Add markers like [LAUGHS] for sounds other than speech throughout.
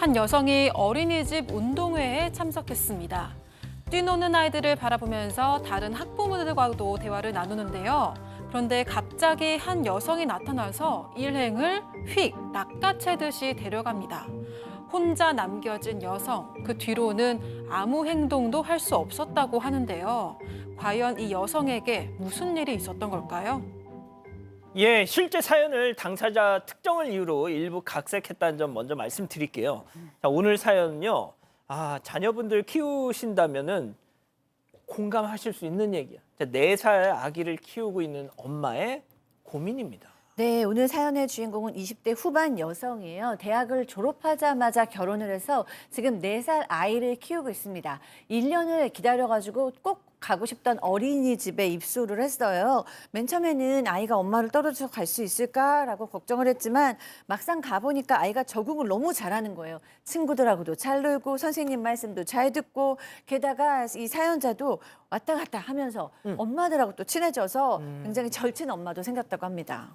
한 여성이 어린이집 운동회에 참석했습니다. 뛰노는 아이들을 바라보면서 다른 학부모들과도 대화를 나누는데요. 그런데 갑자기 한 여성이 나타나서 일행을 휙 낚아채듯이 데려갑니다. 혼자 남겨진 여성, 그 뒤로는 아무 행동도 할 수 없었다고 하는데요. 과연 이 여성에게 무슨 일이 있었던 걸까요? 예, 실제 사연을 당사자 특정을 이유로 일부 각색했다는 점 먼저 말씀드릴게요. 자, 오늘 사연은요. 아, 자녀분들 키우신다면은 공감하실 수 있는 얘기야. 자, 4살 아기를 키우고 있는 엄마의 고민입니다. 네, 오늘 사연의 주인공은 20대 후반 여성이에요. 대학을 졸업하자마자 결혼을 해서 지금 4살 아이를 키우고 있습니다. 1년을 기다려가지고 꼭 가고 싶던 어린이집에 입소를 했어요. 맨 처음에는 아이가 엄마를 떨어져 갈수 있을까라고 걱정을 했지만 막상 가보니까 아이가 적응을 너무 잘하는 거예요. 친구들하고도 잘 놀고 선생님 말씀도 잘 듣고 게다가 이 사연자도 왔다 갔다 하면서 엄마들하고 또 친해져서 굉장히 절친 엄마도 생겼다고 합니다.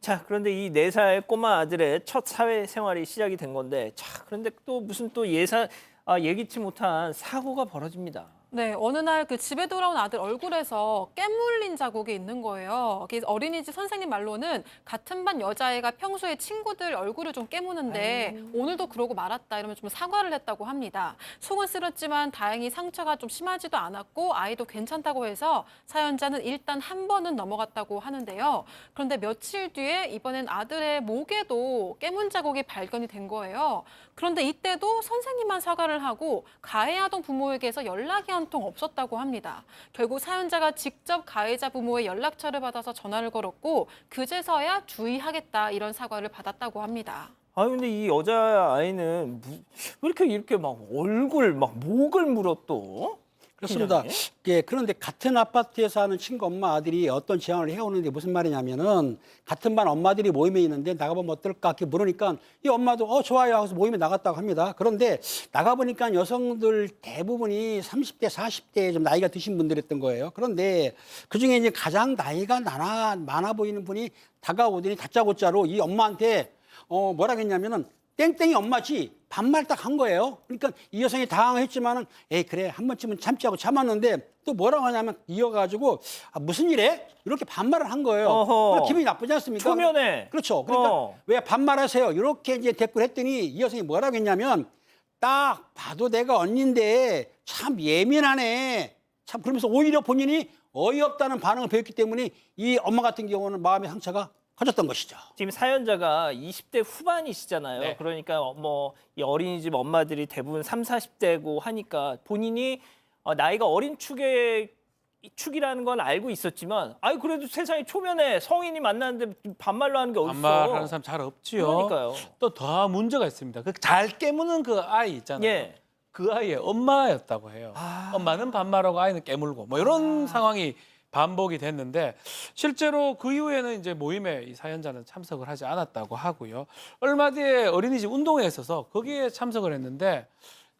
자, 그런데 이 4살 꼬마 아들의 첫 사회 생활이 시작이 된 건데, 자, 그런데 또 무슨 또 예사, 아, 예기치 못한 사고가 벌어집니다. 네, 어느 날 그 집에 돌아온 아들 얼굴에서 깨물린 자국이 있는 거예요. 그래서 어린이집 선생님 말로는 같은 반 여자애가 평소에 친구들 얼굴을 좀 깨무는데 오늘도 그러고 말았다 이러면 좀 사과를 했다고 합니다. 속은 쓰렸지만 다행히 상처가 좀 심하지도 않았고 아이도 괜찮다고 해서 사연자는 일단 한 번은 넘어갔다고 하는데요. 그런데 며칠 뒤에 이번엔 아들의 목에도 깨문 자국이 발견이 된 거예요. 그런데 이때도 선생님만 사과를 하고 가해하던 부모에게서 연락이 한통 없었다고 합니다. 결국 사연자가 직접 가해자 부모의 연락처를 받아서 전화를 걸었고 그제서야 주의하겠다 이런 사과를 받았다고 합니다. 아 근데 이 여자 아이는 무- 왜 이렇게 이렇게 막 얼굴 막 목을 물어 또? 그렇습니다. 기자님? 예, 그런데 같은 아파트에 사는 친구 엄마 아들이 어떤 제안을 해오는데 무슨 말이냐면은 같은 반 엄마들이 모임에 있는데 나가보면 어떨까 이렇게 물으니까 이 엄마도 어 좋아요 하고서 모임에 나갔다고 합니다. 그런데 나가보니까 여성들 대부분이 30대, 40대 좀 나이가 드신 분들이었던 거예요. 그런데 그 중에 이제 가장 나이가 많아, 많아 보이는 분이 다가오더니 다짜고짜로 이 엄마한테 어 뭐라 했냐면은 땡땡이 엄마지 반말 딱 한 거예요. 그러니까 이 여성이 당황했지만은 에이 그래 한 번쯤은 참지 하고 참았는데 또 뭐라고 하냐면 이어가지고 아, 무슨 일해? 이렇게 반말을 한 거예요. 어허. 그럼 기분이 나쁘지 않습니까? 초면에. 그렇죠. 그러니까 어. 왜 반말하세요? 이렇게 이제 댓글 했더니 이 여성이 뭐라고 했냐면 딱 봐도 내가 언니인데 참 예민하네. 참 그러면서 오히려 본인이 어이없다는 반응을 보였기 때문에 이 엄마 같은 경우는 마음의 상처가 커졌던 것이죠. 지금 사연자가 20대 후반이시잖아요. 네. 그러니까 뭐 이 어린이집 엄마들이 대부분 3, 40대고 하니까 본인이 어, 나이가 어린 축의 축이라는 건 알고 있었지만 아이 그래도 세상에 초면에 성인이 만났는데 반말로 하는 게 어딨어. 반말하는 사람 잘 없지요. 그러니까요. 또 더 문제가 있습니다. 그 잘 깨무는 그 아이 있잖아요. 예. 그 아이의 엄마였다고 해요. 아. 엄마는 반말하고 아이는 깨물고 뭐 이런 상황이 반복이 됐는데 실제로 그 이후에는 이제 모임에 이 사연자는 참석을 하지 않았다고 하고요. 얼마 뒤에 어린이집 운동회에 있어서 거기에 참석을 했는데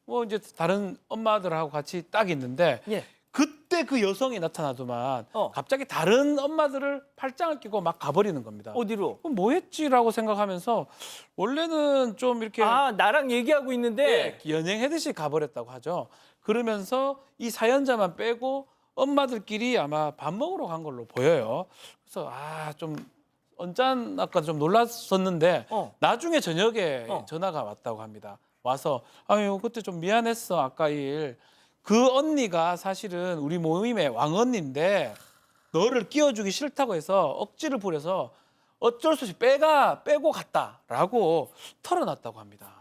뭐 이제 다른 엄마들하고 같이 딱 있는데 예. 그때 그 여성이 나타나더만 어. 갑자기 다른 엄마들을 팔짱을 끼고 막 가버리는 겁니다. 어디로? 그럼 뭐 했지라고 생각하면서 원래는 좀 이렇게 아 나랑 얘기하고 있는데 예, 연행하듯이 가버렸다고 하죠. 그러면서 이 사연자만 빼고 엄마들끼리 아마 밥 먹으러 간 걸로 보여요. 그래서 아 좀 언짢 아까 좀 놀랐었는데 어. 나중에 저녁에 어. 전화가 왔다고 합니다. 와서 아유 그때 좀 미안했어 아까 일. 그 언니가 사실은 우리 모임의 왕언니인데 너를 끼워주기 싫다고 해서 억지를 부려서 어쩔 수 없이 빼가 빼고 갔다라고 털어놨다고 합니다.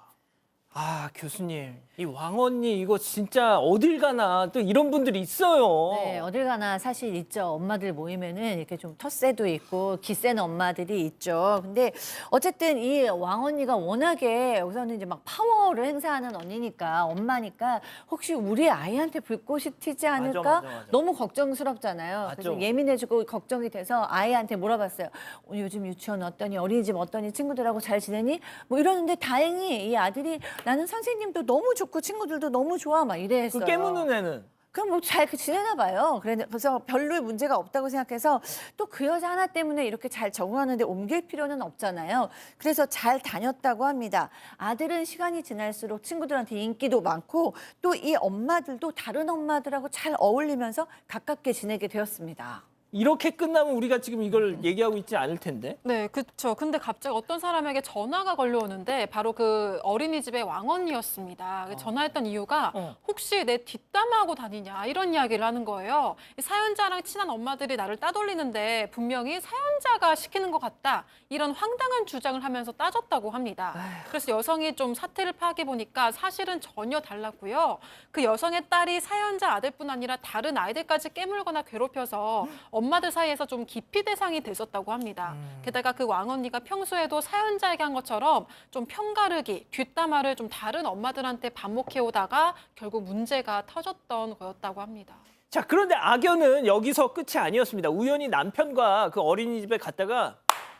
아 교수님 이 왕언니 이거 진짜 어딜 가나 또 이런 분들이 있어요. 네, 어딜 가나 사실 있죠. 엄마들 모이면은 이렇게 좀 텃세도 있고 기세는 엄마들이 있죠. 근데 어쨌든 이 왕언니가 워낙에 우선은 이제 막 파워를 행사하는 언니니까 엄마니까 혹시 우리 아이한테 불꽃이 튀지 않을까 맞아, 맞아, 맞아. 너무 걱정스럽잖아요. 그래서 맞죠. 예민해지고 걱정이 돼서 아이한테 물어봤어요. 어, 요즘 유치원 어떠니 어린이집 어떠니 친구들하고 잘 지내니? 뭐 이러는데 다행히 이 아들이 나는 선생님도 너무 좋고 친구들도 너무 좋아 막 이래 했어요. 그 깨무는 애는 그럼 뭐 잘 지내나 봐요. 그래- 그래서 별로 문제가 없다고 생각해서 또 그 여자 하나 때문에 이렇게 잘 적응하는데 옮길 필요는 없잖아요. 그래서 잘 다녔다고 합니다. 아들은 시간이 지날수록 친구들한테 인기도 많고 또 이 엄마들도 다른 엄마들하고 잘 어울리면서 가깝게 지내게 되었습니다. 이렇게 끝나면 우리가 지금 이걸 얘기하고 있지 않을 텐데. 네, 그렇죠. 근데 갑자기 어떤 사람에게 전화가 걸려오는데 바로 그 어린이집의 왕언니였습니다. 그 전화했던 이유가 어. 혹시 내 뒷담화하고 다니냐 이런 이야기를 하는 거예요. 이 사연자랑 친한 엄마들이 나를 따돌리는데 분명히 사연자가 시키는 것 같다 이런 황당한 주장을 하면서 따졌다고 합니다. 그래서 여성이 좀 사태를 파악해 보니까 사실은 전혀 달랐고요. 그 여성의 딸이 사연자 아들뿐 아니라 다른 아이들까지 깨물거나 괴롭혀서 엄마들 사이에서 좀 기피 대상이 됐었다고 합니다. 게다가 그 왕언니가 평소에도 사연자에게 한 것처럼 좀 편가르기, 뒷담화를 좀 다른 엄마들한테 반복해 오다가 결국 문제가 터졌던 거였다고 합니다. 자, 그런데 악연은 여기서 끝이 아니었습니다. 우연히 남편과 그 어린이집에 갔다가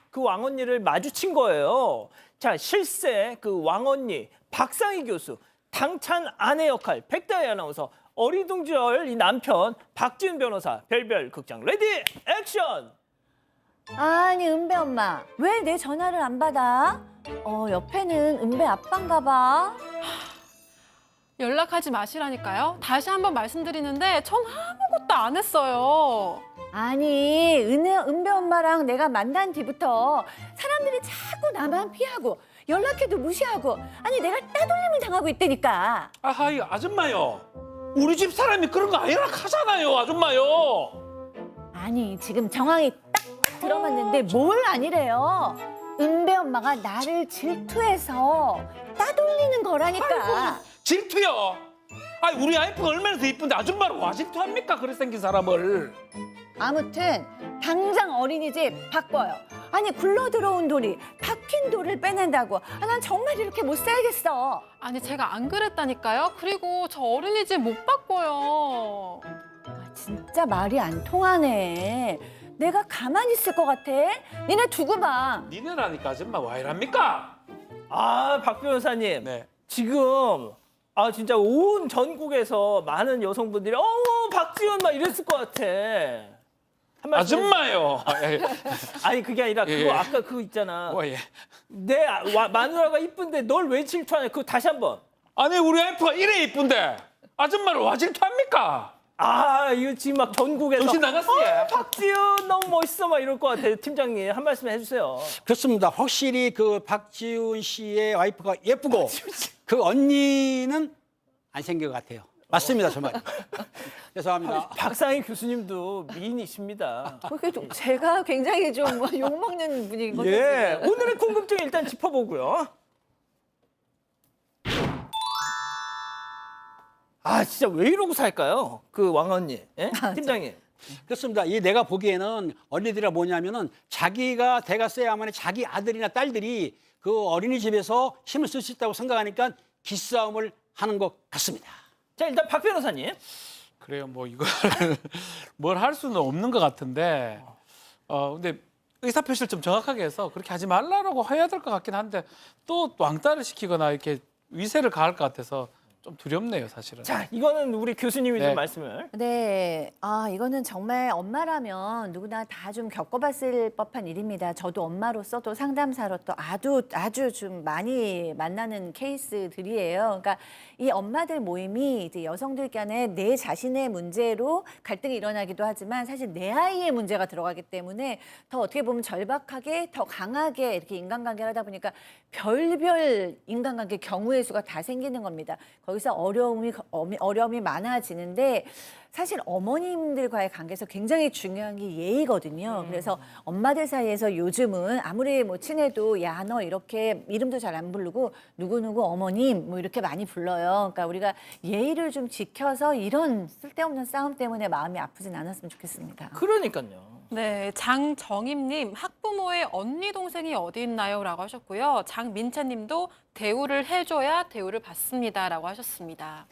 그 왕언니를 마주친 거예요. 자, 실세 그 왕언니 박상희 교수, 당찬 아내 역할 백다희 아나운서, 어리둥절 이 남편 박지은 변호사, 별별 극장 레디 액션! 아니 은배 엄마 왜 내 전화를 안 받아? 어 옆에는 은배 아빠인가 봐. [SIGHS] 연락하지 마시라니까요. 다시 한번 말씀드리는데 전 아무것도 안 했어요. 아니 은혜 은배 엄마랑 내가 만난 뒤부터 사람들이 자꾸 나만 피하고 연락해도 무시하고 아니 내가 따돌림을 당하고 있다니까. 아하 이 아줌마요. 우리 집 사람이 그런 거 아니라 하잖아요, 아줌마요. 아니 지금 정황이 딱 들어맞는데 뭘 아니래요. 은배 엄마가 나를 질투해서 따돌리는 거라니까. 질투요. 아, 우리 아이프가 얼마나 더 이쁜데 아줌마를 와 질투합니까? 그래 생긴 사람을. 아무튼 당장 어린이집 바꿔요. 아니 굴러 들어온 돌이 박 힌 돌을 빼낸다고. 아, 난 정말 이렇게 못 살겠어. 아니 제가 안 그랬다니까요. 그리고 저 어린이집 못 바꿔요. 아, 진짜 말이 안 통하네. 내가 가만히 있을 것 같아? 니네 두고 봐. 니네라니까 아줌마 와 이랍니까? 아, 박 변호사님. 네. 지금 아 진짜 온 전국에서 많은 여성분들이 어 박지원 막 이랬을 것 같아. 한 말씀 아줌마요. 예, 예. [LAUGHS] 아니 그게 아니라 그거 예, 예. 아까 그거 있잖아. 어, 예. 내 아- 와- 마누라가 이쁜데 널 왜 질투하냐? 그거 다시 한번. 아니 우리 아이프가 이래 이쁜데 아줌마를 와 질투합니까? 아 이거 지금 막 전국에서 정신 나갔어, 어, 얘. 박지원 너무 멋있어 막 이럴 것 같아요. 팀장님 한 말씀 해주세요. 그렇습니다. 확실히 그 박지훈 씨의 와이프가 예쁘고 그 언니는 안 생긴 것 같아요. 맞습니다, 정말. [LAUGHS] 죄송합니다. 박상희 교수님도 미인이십니다. 그게 좀 제가 굉장히 좀 [LAUGHS] 욕먹는 분인 거죠. 예, 지금. 오늘의 궁금증 일단 짚어보고요. 아 진짜 왜 이러고 살까요? 그 왕언니, 예? 팀장님. 그렇습니다. 이 내가 보기에는 어린이들이 뭐냐면은 자기가 대가 써야만 자기 아들이나 딸들이 그 어린이집에서 힘을 쓸 수 있다고 생각하니까 기싸움을 하는 것 같습니다. 자 일단 박 변호사님. 그래요. 뭐 이걸 [LAUGHS] 뭘 할 수는 없는 것 같은데. 어 근데 의사 표시를 좀 정확하게 해서 그렇게 하지 말라라고 해야 될 것 같긴 한데 또 왕따를 시키거나 이렇게 위세를 가할 것 같아서 좀 두렵네요, 사실은. 자 이거는 우리 교수님이 네. 좀 말씀을. 네, 아 이거는 정말 엄마라면 누구나 다 좀 겪어봤을 법한 일입니다. 저도 엄마로서 또 상담사로 또 아주 아주 좀 많이 만나는 케이스들이에요. 그러니까 이 엄마들 모임이 이제 여성들 간에 내 자신의 문제로 갈등이 일어나기도 하지만 사실 내 아이의 문제가 들어가기 때문에 더 어떻게 보면 절박하게 더 강하게 이렇게 인간관계를 하다 보니까 별별 인간관계 경우의 수가 다 생기는 겁니다. 거기서 어려움이 어려움이 많아지는데 사실 어머님들과의 관계에서 굉장히 중요한 게 예의거든요. 그래서 엄마들 사이에서 요즘은 아무리 뭐 친해도 야 너 이렇게 이름도 잘 안 부르고 누구누구 어머님 뭐 이렇게 많이 불러요. 그러니까 우리가 예의를 좀 지켜서 이런 쓸데없는 싸움 때문에 마음이 아프진 않았으면 좋겠습니다. 그러니까요. 네, 장정임님 학부모의 언니 동생이 어디 있나요?라고 하셨고요. 장민채님도 대우를 해줘야 대우를 받습니다라고 하셨습니다.